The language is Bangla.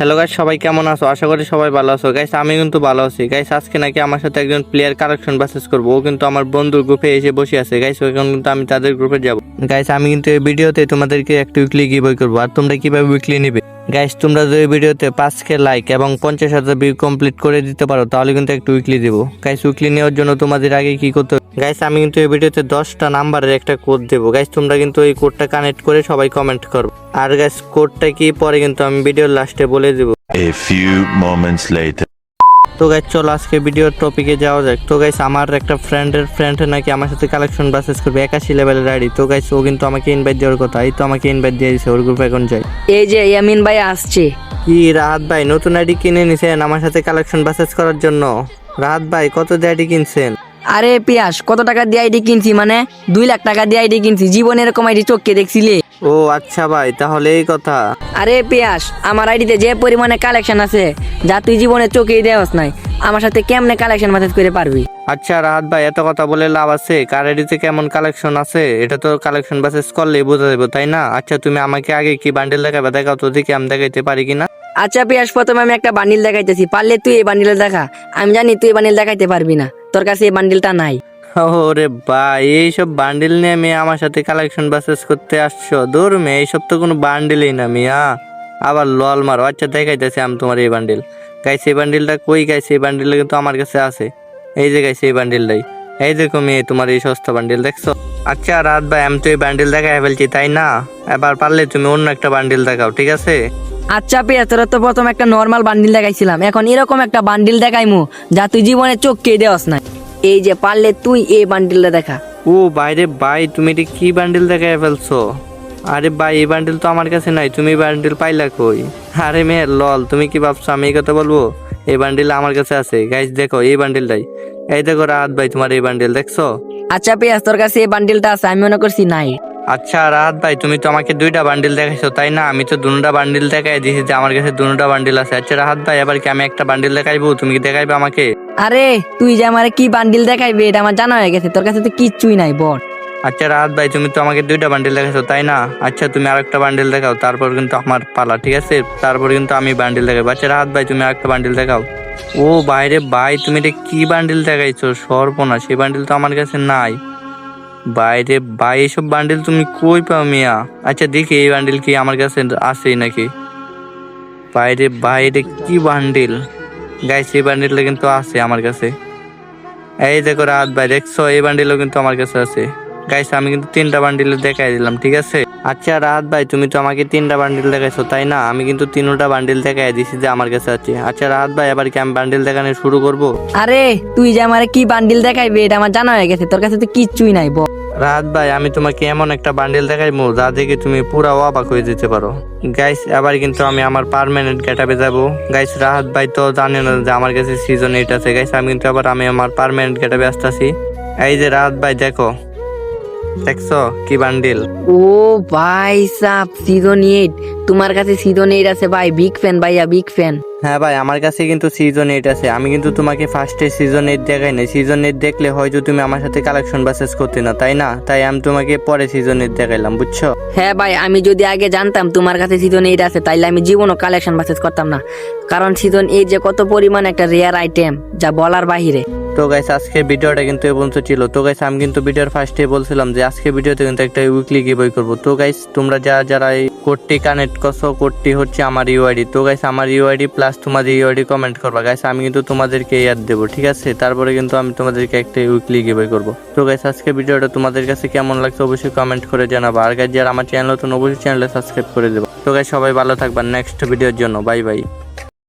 হ্যালো গাইস সবাই কেমন আছো? আশা করি সবাই ভালো আছো। গাইস আমি কিন্তু ভালো আছি। গাইস আজকে নাকি আমার সাথে একজন প্লেয়ার কারেকশন বাসেস করব। ও কিন্তু আমার বন্ধুর গ্রুপে এসে বসে আছে। গাইস এখন কিন্তু আমি তাদের গ্রুপে যাব। গাইস আমি কিন্তু এই ভিডিওতে তোমাদেরকে একটা উইকলি গিভওয়ে করব। আর তোমরা কীভাবে উইকলি নিবে? গাইস তোমরা যদি ভিডিওতে পাঁচ কে লাইক এবং পঞ্চাশ হাজার ভিউ কমপ্লিট করে দিতে পারো, তাহলে কিন্তু একটু উইকলি দেবো। গাইস উইকলি নেওয়ার জন্য তোমাদের আগে কি করতে গাইস আমি কিন্তু এই ভিডিওতে দশটা নাম্বারের একটা কোড দেবো। গাইস তোমরা কিন্তু এই কোডটা কানেক্ট করে সবাই কমেন্ট করো আর গাইস কোডটা কি? পরে কিন্তু আমি ভিডিওর লাস্টে বলে দেবো। A few moments later. তো গাইস চলো আজকে ভিডিওর টপিকে যাওয়া যাক। তো গাইস আমার একটা ফ্রেন্ডের ফ্রেন্ড নাকি আমার সাথে কালেকশন বাসেস করবে একাশি লেভেলের আইডি তো গাইস ও কিন্তু আমাকে ইনভাইট দেওয়ার কথা এই তো আমাকে ইনভাইট দিয়ে দিয়েছে ওর গ্রুপে এখন যাই। এই যে ইয়ামিন ভাই আসছে। কি রাহাত ভাই নতুন আইডি কিনে নিছেন আমার সাথে কালেকশন বাসেস করার জন্য? রাহাত ভাই কত দিয়ে আইডি কিনছেন? আরে পিয়াস কত টাকা দিয়ে আইডি কিনছি মানে? দুই লাখ টাকা দিয়ে আইডি কিনছি। জীবনে এরকম আইডি চোখকে দেখছিলে? ও আচ্ছা ভাই তাহলে এই কথা। আরে পিয়াস আমার আইডিতে যে পরিমাণে কালেকশন আছে যা তুই জীবনে চোখেই দেওয়াস নাই আমার সাথে কেমনে কালেকশন মেসেজ করে পারবি? আচ্ছা রাহাত ভাই এত কথা বলে লাভ আছে? কার আইডিতে কেমন কালেকশন আছে? এটা তো কালেকশন বাসেস করলেই বোঝা যাবে তাই না? আচ্ছা তুমি আমাকে আগে কি বান্ডেল দেখাবে? দেখাও তো দেখি আমি দেখাইতে পারি কিনা। আচ্ছা পিয়াস প্রথমে আমি একটা বান্ডিল দেখাইতেছি পারলে তুই এই বান্ডিল দেখা। আমি জানি তুই এই বান্ডিল দেখাইতে পারবি না তোর কাছে এই বান্ডিলটা নাই। ওরে ভাই, এইসব বান্ডিল নিয়ে মেয়ে আমার সাথে কালেকশন বাসেস করতে আসছো? দূর মেয়ে, এইসব তো কোনো বান্ডিলই না মিয়া। আবার লল মারো। আচ্ছা দেখাইতেছি আমি তোমার এই বান্ডিল গাইছে এই বান্ডিলটা কই? গাইছে এই বান্ডিলটা কিন্তু আমার কাছে আছে। এই যে গাইছে এই বান্ডিলটাই এই দেখো মেয়ে, তোমার এই সস্তা বান্ডিল দেখছ? আচ্ছা রাত ভাই, আমি তো এই বান্ডিল দেখাই ফেলছি, তাই না? এবার পারলে তুমি অন্য একটা বান্ডিল দেখাও, ঠিক আছে? আচ্ছা পিয়াস তোর তো প্রথম একটা নর্মাল বান্ডিল দেখাইছিলাম। এখন এরকম একটা বান্ডিল দেখাইমু, যা তুই জীবনে চোখ চোখকে দেওয়াস নাই। এই যে পারলে তুই এই বান্ডিলটা দেখা। ও বাইরে ভাই তুমি এটা কি বান্ডিল দেখায় ফেলছো? আরে ভাই এই বান্ডিল তো আমার কাছে নাই তুমি বান্ডিল পাইলা কই? আরে মেয়ে লল তুমি কি ভাবছ আমি এই কথা বলব? এই বান্ডিল আমার কাছে আছে গাইজ দেখো এই বান্ডিলটাই এই দেখো রাত ভাই তোমার এই বান্ডিল দেখছ? আচ্ছা পেঁয়াজ তোর কাছে এই বান্ডিলটা আছে আমি মনে করছি নাই। আচ্ছা রাহাত ভাই তুমি তো আমাকে দুইটা বান্ডিল দেখাইছো তাই না? আমি তো দুটা বান্ডিল দেখাই দিয়েছি যে আমার কাছে দুটা বান্ডিল আছে। আচ্ছা রাহাত ভাই এবার কি আমি একটা বান্ডিল দেখাইবো? তুমি কি দেখাইবে আমাকে? আরে তুই যে আমার কি বান্ডিল দেখাইবে এটা আমার জানা হয়ে গেছে তোর কাছে তো কিচ্ছুই নাই বল। আচ্ছা রাহাত ভাই তুমি তো আমাকে দুইটা বান্ডিল দেখাইছো তাই না? আচ্ছা তুমি আরেকটা বান্ডিল দেখাও তারপর কিন্তু আমার পালা ঠিক আছে? তারপর কিন্তু আমি বান্ডিল দেখাবো। আচ্ছা রাহাত ভাই তুমি আরেকটা বান্ডিল দেখাও। ও বাইরে ভাই তুমি এটা কি বান্ডিল দেখাইছো? সর্বনা সেই বান্ডিল তো আমার কাছে নাই। বাইরে, ভাই এইসব বান্ডিল তুমি কই পাও মিয়া? আচ্ছা দেখি এই বান্ডিল কি আমার কাছে আছেই নাকি? বাইরে বাইরে কি বান্ডিল গাইস এই বান্ডিলটা কিন্তু আছে আমার কাছে। এই দেখো রাত ভাই, দেখছ? এই বান্ডিলও কিন্তু আমার কাছে আছে। গাইস আমি কিন্তু তিনটা বান্ডিল দেখাই দিলাম, ঠিক আছে? আচ্ছা রাত ভাই, তুমি তো আমাকে তিনটা বান্ডিল দেখাইছো, তাই না? আমি কিন্তু তিনটা বান্ডিল দেখাই দিছি যে আমার কাছে আছে। আচ্ছা রাত ভাই, এবার কি আমি বান্ডিল দেখানো শুরু করব? আরে, তুই যে আমার কি বান্ডিল দেখাইবি, এটা আমার জানা হয়ে গেছে। তোর কাছে তো কিচ্ছুই নাই রাত ভাই, আমি তোমাকে এমন একটা বান্ডিল দেখাইবো যা দেখে তুমি পুরা অবাক হয়ে যেতে পারো। গাইস এবার কিন্তু আমি আমার পারমানেন্ট গেটাপে যাব। গাইস রাহাত ভাই তো জানে না যে আমার কাছে সিজন এইট আছে। গাইস আমি কিন্তু আবার, আমি আমার পারমানেন্ট গেটাপে আসতেছি। এই যে রাহাত ভাই, দেখো। দেখছ কি বান্ডিল? ও ভাই সাপ সিজন এইট তোমার কাছে সিজন এইট আছে ভাই বিগ ফ্যান ভাইয়া বিগ ফ্যান হ্যাঁ ভাই আমার কাছে কিন্তু সিজন এইট আছে। আমি কিন্তু তোমাকে ফার্স্টে সিজন এইট দেখাই নাই। সিজন এইট দেখলে হয়তো তুমি আমার সাথে কালেকশন বাসেস করতে না তাই না? তাই আমি তোমাকে পরে সিজন এইট দেখাইলাম বুঝছ? হ্যাঁ ভাই আমি যদি আগে জানতাম তোমার কাছে সিজন এইট আছে তাইলে আমি জীবনও কালেকশন পারচেস করতাম না। কারণ সিজন এইট যে কত পরিমাণ একটা রেয়ার আইটেম যা বলার বাহিরে। তো গাইস আজকের ভিডিওটা কিন্তু এ পর্যন্ত ছিল। তো গাইস আমি কিন্তু ভিডিওর ফার্স্টে বলছিলাম যে আজকের ভিডিওতে কিন্তু একটা উইকলি গিভওয়ে করব। তো গাইস তোমরা যারা যারা এই কোডটি কানেক্ট করছ, কোডটি হচ্ছে আমার ইউআইডি তো গাইস আমার ইউআইডি প্লাস তোমাদের ইউআইডি কমেন্ট করবা। গাইস আমি কিন্তু তোমাদেরকে ইয়াদ দেবো, ঠিক আছে? তারপরে কিন্তু আমি তোমাদেরকে একটা উইকলি গিভওয়ে করব। তো গাইস আজকে ভিডিওটা তোমাদের কাছে কেমন লাগছে অবশ্যই কমেন্ট করে জানাব। আর গাইস যারা আমার চ্যানেল নতুন, অবশ্যই চ্যানেলে সাবস্ক্রাইব করে দেবো। তো গাইস সবাই ভালো থাকবা। নেক্সট ভিডিওর জন্য। Bye bye